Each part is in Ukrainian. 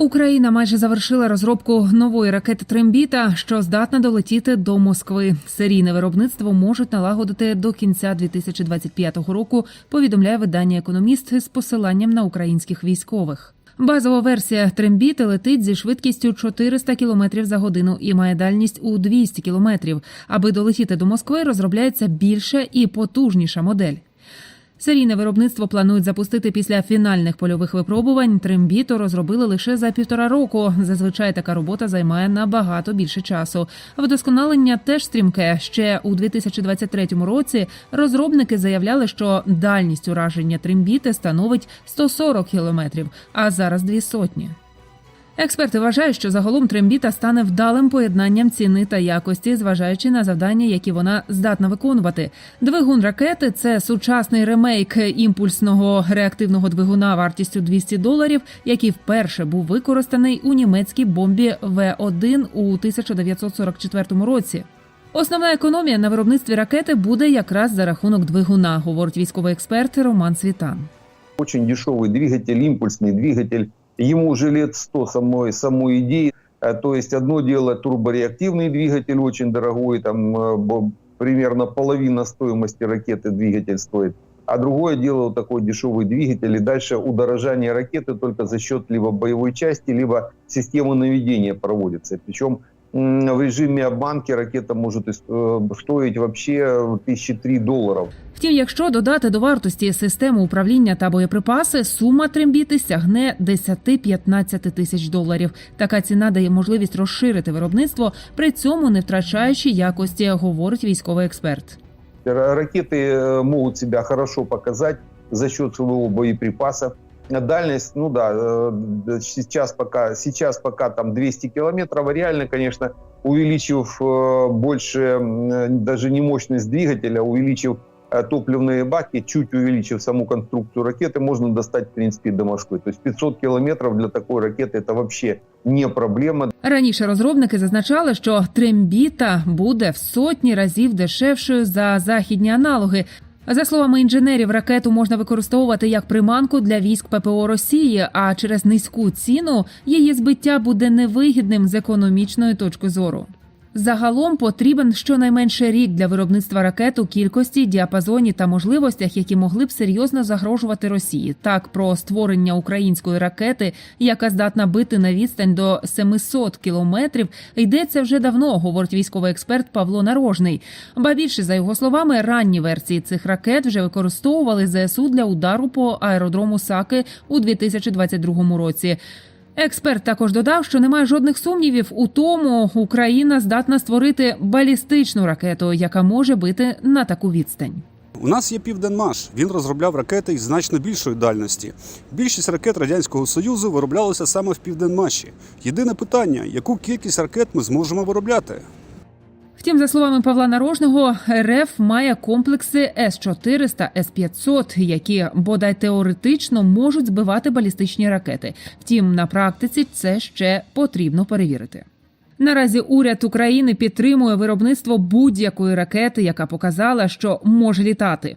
Україна майже завершила розробку нової ракети Трембіта, що здатна долетіти до Москви. Серійне виробництво можуть налагодити до кінця 2025 року. Повідомляє видання економіст з посиланням на українських військових. Базова версія Трембіти летить зі швидкістю 400 км за годину і має дальність у 200 км. Аби долетіти до Москви, розробляється більша і потужніша модель. Серійне виробництво планують запустити після фінальних польових випробувань. Трембіто розробили лише за півтора року. Зазвичай така робота займає набагато більше часу. Вдосконалення теж стрімке. Ще у 2023 році розробники заявляли, що дальність ураження трембіти становить 140 кілометрів, а зараз дві сотні. Експерти вважають, що загалом трембіта стане вдалим поєднанням ціни та якості, зважаючи на завдання, які вона здатна виконувати. Двигун ракети це сучасний ремейк імпульсного реактивного двигуна вартістю 200 доларів, який вперше був використаний у німецькій бомбі В1 у 1944 році. Основна економія на виробництві ракети буде якраз за рахунок двигуна, говорить військовий експерт Роман Світан. Очень дешевый двигатель, импульсный двигатель. Ему уже лет 100 самой, самой идеи. Э, То есть одно дело турбореактивный двигатель, очень дорогой, там э, б- примерно половина стоимости ракеты двигатель стоит. А другое дело вот такой дешевый двигатель. И дальше удорожание ракеты только за счет либо боевой части, либо системы наведения проводится. Причем м, в режиме обманки ракета может ис- э, стоить вообще тысячи три долларов. Втім, якщо додати до вартості систему управління та боєприпаси, сума трембіти сягне 10-15 тисяч доларів. Така ціна дає можливість розширити виробництво, при цьому не втрачаючи якості, говорить військовий експерт. Ра- Ракеты э, могут себя хорошо показать за счет своего боеприпаса. А Дальность, ну да, э, д- сейчас пока, сейчас пока там 200 километров, а реально, конечно, увеличив э, больше, м, э, даже не мощность двигателя, увеличив э, топливные баки, чуть увеличив саму конструкцию ракеты, можно достать, в принципе, до Москвы. То есть 500 километров для такой ракеты это вообще не проблема. Раніше розробники зазначали, що трембіта буде в сотні разів дешевшою за західні аналоги. За словами інженерів, ракету можна використовувати як приманку для військ ППО Росії, а через низьку ціну її збиття буде невигідним з економічної точки зору. Загалом потрібен щонайменше рік для виробництва ракет у кількості, діапазоні та можливостях, які могли б серйозно загрожувати Росії. Так про створення української ракети, яка здатна бити на відстань до 700 кілометрів, йдеться вже давно, говорить військовий експерт Павло Нарожний. Ба більше за його словами, ранні версії цих ракет вже використовували ЗСУ для удару по аеродрому Саки у 2022 році. Експерт також додав, що немає жодних сумнівів у тому, Україна здатна створити балістичну ракету, яка може бити на таку відстань. У нас є Південмаш. Він розробляв ракети із значно більшої дальності. Більшість ракет радянського союзу вироблялися саме в Південмаші. Єдине питання: яку кількість ракет ми зможемо виробляти? Втім, за словами Павла Нарожного, РФ має комплекси С-400, С-500, які бодай теоретично можуть збивати балістичні ракети. Втім, на практиці це ще потрібно перевірити. Наразі уряд України підтримує виробництво будь-якої ракети, яка показала, що може літати.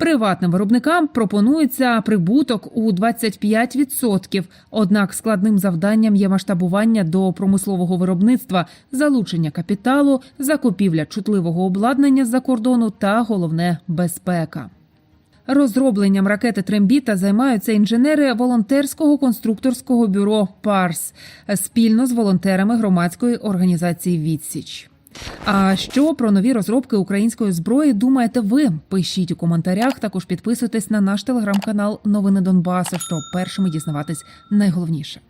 Приватним виробникам пропонується прибуток у 25%. Однак складним завданням є масштабування до промислового виробництва, залучення капіталу, закупівля чутливого обладнання з-за кордону та головне безпека. Розробленням ракети Трембіта займаються інженери волонтерського конструкторського бюро ПАРС спільно з волонтерами громадської організації Відсіч. А що про нові розробки української зброї думаєте ви? Пишіть у коментарях. Також підписуйтесь на наш телеграм-канал Новини Донбасу, щоб першими дізнаватись найголовніше.